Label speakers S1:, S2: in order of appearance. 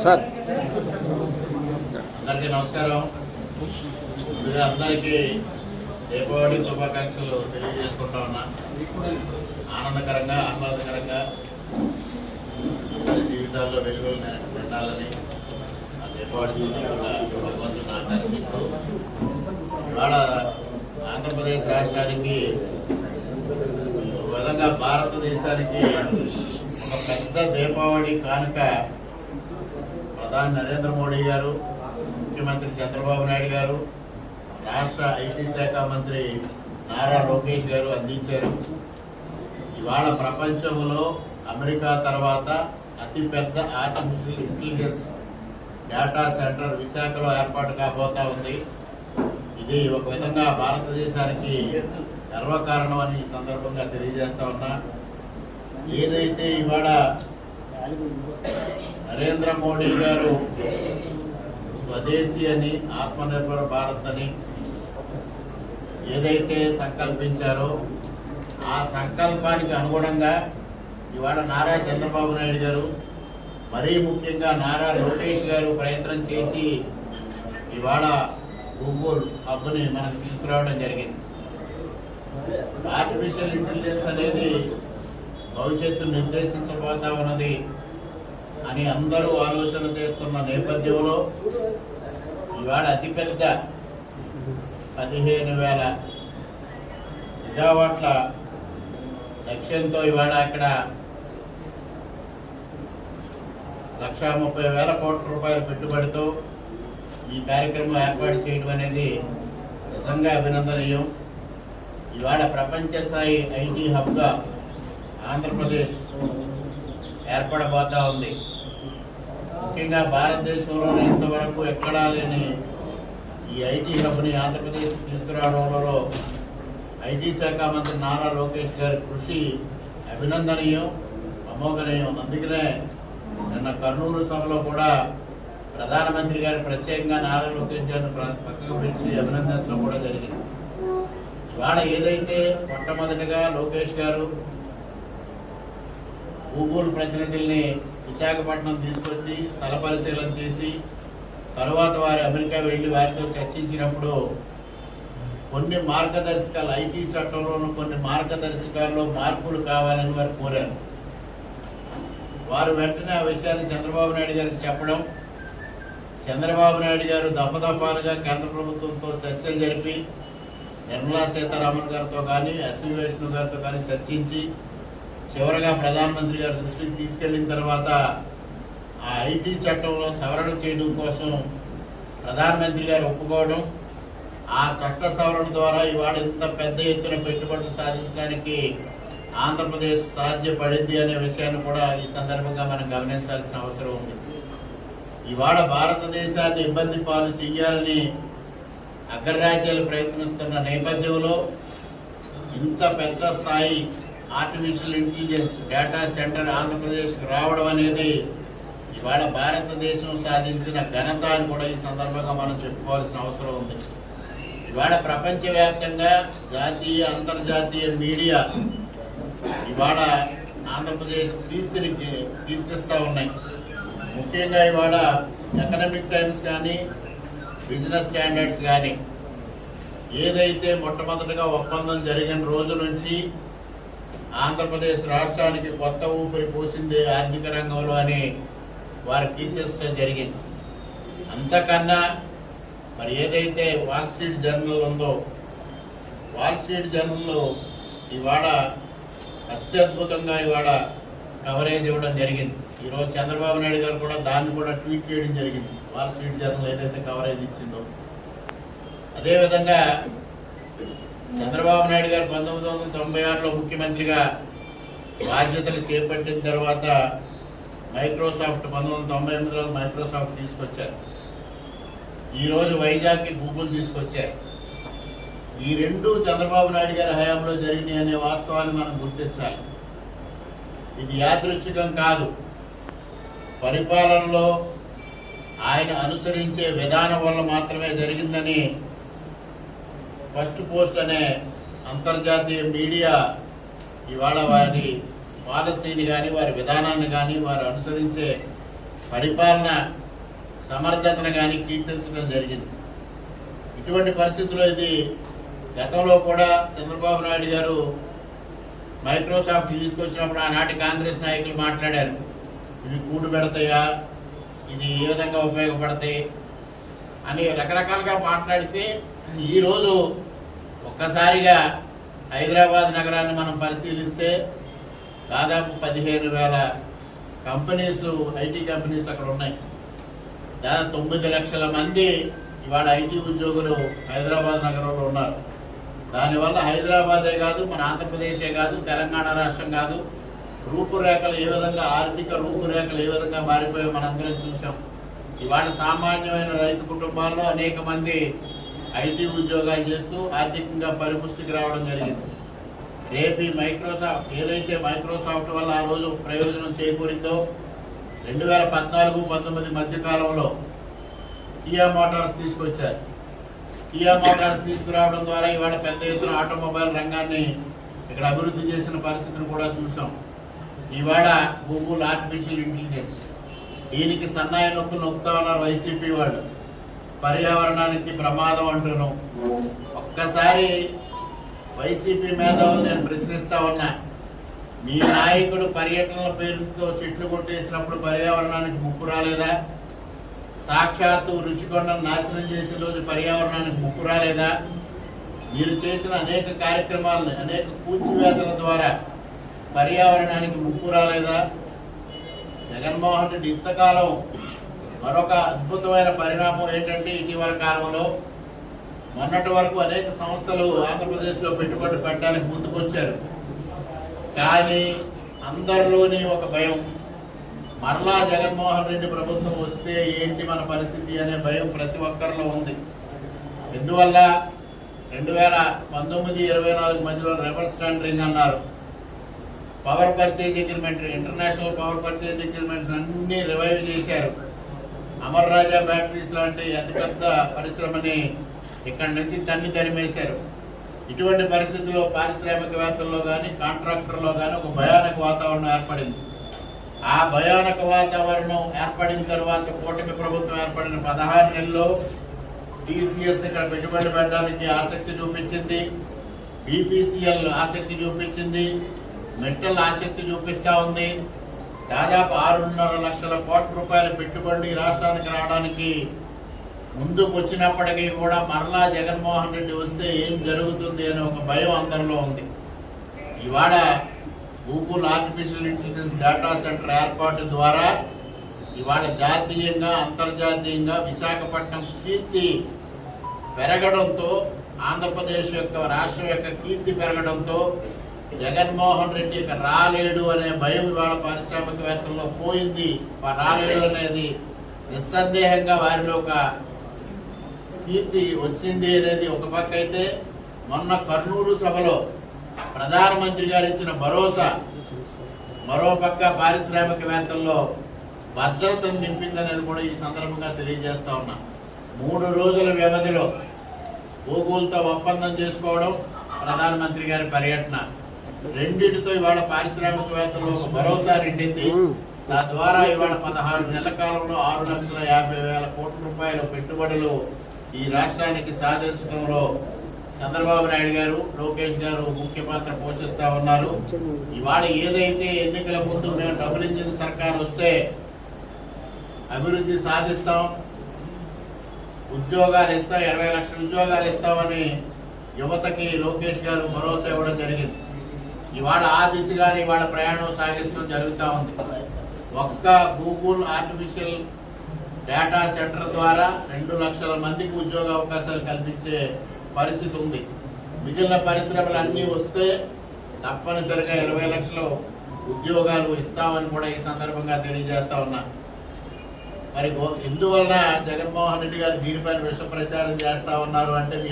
S1: Sir.
S2: అందరికీ నమస్కారం. ముందుగా అందరికీ దీపావళి శుభాకాంక్షలు తెలియజేసుకుంటా ఉన్నా. ఆనందకరంగా ఆహ్లాదకరంగా అందరి జీవితాల్లో వెలుగులు నిండాలని ఆ దీపావళి సందర్భంగా భగవంతుని ఆకర్షిస్తూ ఇవాళ ఆంధ్రప్రదేశ్ రాష్ట్రానికి నిజంగా భారతదేశానికి ఒక పెద్ద దీపావళి కానుక ప్రధాని నరేంద్ర మోడీ గారు ముఖ్యమంత్రి చంద్రబాబు నాయుడు గారు రాష్ట్ర ఐటీ శాఖ మంత్రి నారా లోకేష్ గారు అందించారు. ఇవాళ ప్రపంచంలో అమెరికా తర్వాత అతిపెద్ద ఆర్టిఫిషియల్ ఇంటెలిజెన్స్ డేటా సెంటర్ విశాఖలో ఏర్పాటు కాబోతా ఉంది. ఇది ఒక విధంగా భారతదేశానికి గర్వకారణం అని ఈ సందర్భంగా తెలియజేస్తా ఉన్నా. ఏదైతే ఇవాళ నరేంద్ర మోడీ గారు స్వదేశీ అని ఆత్మనిర్భర భారత్ అని ఏదైతే సంకల్పించారో ఆ సంకల్పానికి అనుగుణంగా ఇవాళ నారా చంద్రబాబు నాయుడు గారు మరీ ముఖ్యంగా నారా లోకేష్ గారు ప్రయత్నం చేసి ఇవాళ గూగుల్ హబ్ని మనకు తీసుకురావడం జరిగింది. ఆర్టిఫిషియల్ ఇంటెలిజెన్స్ అనేది భవిష్యత్తు నిర్దేశించబోతా ఉన్నది అని అందరూ ఆలోచన చేస్తున్న నేపథ్యంలో ఇవాళ అతిపెద్ద పదిహేను వేల మెగావాట్ల లక్ష్యంతో ఇవాళ అక్కడ లక్ష ముప్పై వేల కోట్ల రూపాయల పెట్టుబడితో ఈ కార్యక్రమం ఏర్పాటు చేయడం అనేది నిజంగా అభినందనీయం. ఇవాళ ప్రపంచ స్థాయి ఐటీ హబ్గా ఆంధ్రప్రదేశ్ ఏర్పడబోతా ఉంది. ముఖ్యంగా భారతదేశంలో ఇంతవరకు ఎక్కడా లేని ఈ ఐటీ హబ్ని ఆంధ్రప్రదేశ్ తీసుకురావడంలో ఐటీ శాఖ మంత్రి నారా లోకేష్ గారి కృషి అభినందనీయం అమోఘనీయం. అందుకనే నిన్న కర్నూలు సభలో కూడా ప్రధానమంత్రి గారు ప్రత్యేకంగా నారా లోకేష్ గారిని పక్కకు పిలిచి అభినందించడం కూడా జరిగింది. ఇవాళ ఏదైతే మొట్టమొదటిగా లోకేష్ గారు భూగోలు ప్రతినిధుల్ని విశాఖపట్నం తీసుకొచ్చి స్థల పరిశీలన చేసి తరువాత వారు అమెరికా వెళ్ళి వారితో చర్చించినప్పుడు కొన్ని మార్గదర్శకాలు ఐటీ చట్టంలోనూ కొన్ని మార్గదర్శకాల్లో మార్పులు కావాలని వారు కోరారు. వారు వెంటనే ఆ విషయాన్ని చంద్రబాబు నాయుడు గారికి చెప్పడం చంద్రబాబు నాయుడు గారు దఫదఫాలుగా కేంద్ర ప్రభుత్వంతో చర్చలు జరిపి నిర్మలా సీతారామన్ గారితో కానీ ఎస్వి వైష్ణవ్ గారితో కానీ చర్చించి చివరిగా ప్రధానమంత్రి గారి దృష్టికి తీసుకెళ్ళిన తర్వాత ఆ ఐటీ చట్టంలో సవరణ చేయడం కోసం ప్రధానమంత్రి గారు ఒప్పుకోవడం ఆ చట్ట సవరణ ద్వారా ఇవాళ ఇంత పెద్ద ఎత్తున పెట్టుబడులు సాధించడానికి ఆంధ్రప్రదేశ్ సాధ్యపడింది అనే విషయాన్ని కూడా ఈ సందర్భంగా మనం గమనించాల్సిన అవసరం ఉంది. ఇవాళ భారతదేశాన్ని ఇబ్బంది పాలు చేయాలని అగ్రరాజ్యాలు ప్రయత్నిస్తున్న నేపథ్యంలో ఇంత పెద్ద స్థాయి ఆర్టిఫిషియల్ ఇంటెలిజెన్స్ డేటా సెంటర్ ఆంధ్రప్రదేశ్కి రావడం అనేది ఇవాళ భారతదేశం సాధించిన ఘనత అని కూడా ఈ సందర్భంగా మనం చెప్పుకోవాల్సిన అవసరం ఉంది. ఇవాళ ప్రపంచవ్యాప్తంగా జాతీయ అంతర్జాతీయ మీడియా ఇవాళ ఆంధ్రప్రదేశ్ కీర్తిని కీర్తిస్తూ ఉన్నాయి. ముఖ్యంగా ఇవాళ ఎకనామిక్ టైమ్స్ కానీ బిజినెస్ స్టాండర్డ్స్ కానీ ఏదైతే మొట్టమొదటిగా ఒప్పందం జరిగిన రోజు నుంచి ఆంధ్రప్రదేశ్ రాష్ట్రానికి కొత్త ఊపిరి పోసింది ఆర్థిక రంగంలో అని వారు కీర్తించడం జరిగింది. అంతకన్నా మరి ఏదైతే వాల్ స్ట్రీట్ జర్నల్ ఉందో వాల్ స్ట్రీట్ జర్నల్లో ఇవాళ అత్యద్భుతంగా ఇవాళ కవరేజ్ ఇవ్వడం జరిగింది. ఈరోజు చంద్రబాబు నాయుడు గారు కూడా దాన్ని కూడా ట్వీట్ చేయడం జరిగింది. వాల్ స్ట్రీట్ జర్నల్ ఏదైతే కవరేజ్ ఇచ్చిందో. అదేవిధంగా చంద్రబాబు నాయుడు గారు పంతొమ్మిది వందల తొంభై ఆరులో ముఖ్యమంత్రిగా బాధ్యతలు చేపట్టిన తర్వాత మైక్రోసాఫ్ట్ పంతొమ్మిది వందల తొంభై ఎనిమిదిలో మైక్రోసాఫ్ట్ తీసుకొచ్చారు. ఈరోజు వైజాగ్కి గూగుల్ తీసుకొచ్చారు. ఈ రెండు చంద్రబాబు నాయుడు గారి హయాంలో జరిగినాయి అనే వాస్తవాన్ని మనం గుర్తించాలి. ఇది యాదృచ్ఛికం కాదు. పరిపాలనలో ఆయన అనుసరించే విధానం వల్ల మాత్రమే జరిగిందని ఫస్ట్ పోస్ట్ అనే అంతర్జాతీయ మీడియా ఇవాళ వారి పాలసీని కానీ వారి విధానాన్ని కానీ వారు అనుసరించే పరిపాలన సమర్థతను కానీ కీర్తించడం జరిగింది. ఇటువంటి పరిస్థితుల్లో ఇది గతంలో కూడా చంద్రబాబు నాయుడు గారు మైక్రోసాఫ్ట్ తీసుకొచ్చినప్పుడు ఆనాటి కాంగ్రెస్ నాయకులు మాట్లాడారు. ఇవి కూడు పెడతాయా? ఇది ఏ విధంగా ఉపయోగపడతాయి? అని రకరకాలుగా మాట్లాడితే ఈరోజు ఒక్కసారిగా హైదరాబాద్ నగరాన్ని మనం పరిశీలిస్తే దాదాపు పదిహేను వేల కంపెనీస్ ఐటీ కంపెనీస్ అక్కడ ఉన్నాయి. దాదాపు తొమ్మిది లక్షల మంది ఇవాళ ఐటీ ఉద్యోగులు హైదరాబాద్ నగరంలో ఉన్నారు. దానివల్ల హైదరాబాదే కాదు మన ఆంధ్రప్రదేశే కాదు తెలంగాణ రాష్ట్రం కాదు. రూపురేఖలు ఏ విధంగా ఆర్థిక రూపురేఖలు ఏ విధంగా మారిపోయో మనందరం చూసాం ఇవాళ సామాన్యమైన రైతు కుటుంబాల్లో అనేక మంది ఐటీ ఉద్యోగాలు చేస్తూ ఆర్థికంగా పరిపుష్టికి రావడం జరిగింది. రేపు మైక్రోసాఫ్ట్ ఏదైతే మైక్రోసాఫ్ట్ వల్ల ఆ రోజు ప్రయోజనం చేకూరిందో రెండు వేల పద్నాలుగు పంతొమ్మిది మధ్యకాలంలో కియా మోటార్స్ తీసుకొచ్చారు. కియా మోటార్స్ తీసుకురావడం ద్వారా ఇవాళ పెద్ద ఎత్తున ఆటోమొబైల్ రంగాన్ని ఇక్కడ అభివృద్ధి చేసిన పరిస్థితిని కూడా చూసాం ఇవాళ గూగుల్ ఆర్టిఫిషియల్ ఇంటెలిజెన్స్ దీనికి సన్నాయి నొక్కు నొక్కుతా ఉన్నారు వైసీపీ వాళ్ళు. పర్యావరణానికి ప్రమాదం అంటున్నాం. ఒక్కసారి వైసీపీ మేధావులు నేను ప్రశ్నిస్తా ఉన్నా మీ నాయకుడు పర్యటనల పేరుతో చెట్లు కొట్టేసినప్పుడు పర్యావరణానికి ముప్పు రాలేదా? సాక్షాత్తు రుచికొండను నాశనం చేసిన రోజు పర్యావరణానికి ముప్పు రాలేదా? మీరు చేసిన అనేక కార్యక్రమాలను అనేక కూల్చివేతల ద్వారా పర్యావరణానికి ముప్పు రాలేదా? జగన్మోహన్ రెడ్డి ఇంతకాలం మరొక అద్భుతమైన పరిణామం ఏంటంటే ఇటీవల కాలంలో మొన్నటి వరకు అనేక సంస్థలు ఆంధ్రప్రదేశ్లో పెట్టుబడి పెట్టడానికి ముందుకొచ్చారు. కానీ అందరిలోని ఒక భయం మరలా జగన్మోహన్ రెడ్డి ప్రభుత్వం వస్తే ఏంటి మన పరిస్థితి అనే భయం ప్రతి ఒక్కరిలో ఉంది. ఎందువల్ల రెండు వేల పంతొమ్మిది ఇరవై నాలుగు మధ్యలో రివర్స్ టెండరింగ్ అన్నారు. Power purchase agreement international power purchase agreement అన్నీ రివైవ్ చేశారు. అమర్ రాజా బ్యాటరీస్ లాంటి అతిపెద్ద పరిశ్రమని ఇక్కడి నుంచి తన్ని తరిమేశారు. ఇటువంటి పరిస్థితుల్లో పారిశ్రామికవేత్తల్లో కానీ కాంట్రాక్టర్లో కానీ ఒక భయానక వాతావరణం ఏర్పడింది. ఆ భయానక వాతావరణం ఏర్పడిన తర్వాత కూటమి ప్రభుత్వం ఏర్పడిన పదహారు నెలల్లో టీసీఎస్ ఇక్కడ పెట్టుబడి పెట్టడానికి ఆసక్తి చూపించింది. బీపీసీఎల్ ఆసక్తి చూపించింది. మెట్టల్ ఆసక్తి చూపిస్తూ ఉంది. దాదాపు ఆరున్నర లక్షల కోట్ల రూపాయల పెట్టుబడి రాష్ట్రానికి రావడానికి ముందుకు వచ్చినప్పటికీ కూడా మరలా జగన్మోహన్ రెడ్డి వస్తే ఏం జరుగుతుంది అనే ఒక భయం అందరిలో ఉంది. ఇవాళ Google artificial intelligence data centre ఏర్పాటు ద్వారా ఇవాళ జాతీయంగా అంతర్జాతీయంగా విశాఖపట్నం కీర్తి పెరగడంతో ఆంధ్రప్రదేశ్ యొక్క రాష్ట్రం యొక్క కీర్తి పెరగడంతో జగన్మోహన్ రెడ్డి ఇక రాలేడు అనే భయం ఇవాళ పారిశ్రామికవేత్తల్లో పోయింది. రాలేడు అనేది నిస్సందేహంగా వారిలో ఒక కీర్తి వచ్చింది అనేది ఒక పక్క అయితే మొన్న కర్నూలు సభలో ప్రధానమంత్రి గారు ఇచ్చిన భరోసా మరో పక్క పారిశ్రామికవేత్తల్లో భద్రతను నింపిందనేది కూడా ఈ సందర్భంగా తెలియజేస్తా ఉన్నా. మూడు రోజుల వ్యవధిలో గూగుల్తో ఒప్పందం చేసుకోవడం ప్రధానమంత్రి గారి పర్యటన. రెండింటితో ఇవాళ పారిశ్రామికవేత్తలు ఒక భరోసా నిండింది. తద్వారా ఇవాళ పదహారు నెలల కాలంలో ఆరు లక్షల యాభై వేల కోట్ల రూపాయల పెట్టుబడులు ఈ రాష్ట్రానికి సాధించడంలో చంద్రబాబు నాయుడు గారు లోకేష్ గారు ముఖ్య పాత్ర పోషిస్తా ఉన్నారు. ఇవాళ ఏదైతే ఎన్నికల ముందు మేము డబుల్ ఇంజిన్ సర్కార్ వస్తే అభివృద్ధి సాధిస్తాం ఉద్యోగాలు ఇస్తాం ఇరవై లక్షల ఉద్యోగాలు ఇస్తామని యువతకి లోకేష్ గారు భరోసా ఇవ్వడం జరిగింది. ఇవాళ ఆ దిశగానే ఇవాళ ప్రయాణం సాగిస్తూ జరుగుతూ ఉంది. ఒక్క గూగుల్ ఆర్టిఫిషియల్ డేటా సెంటర్ ద్వారా రెండు లక్షల మందికి ఉద్యోగ అవకాశాలు కల్పించే పరిస్థితి ఉంది. మిగిలిన పరిశ్రమలు అన్నీ వస్తే తప్పనిసరిగా ఇరవై లక్షలు ఉద్యోగాలు ఇస్తామని కూడా ఈ సందర్భంగా తెలియజేస్తా ఉన్నా. మరి గో- ఎందువలన జగన్మోహన్ రెడ్డి గారు దీనిపైన విష ప్రచారం చేస్తా ఉన్నారు అంటే మీ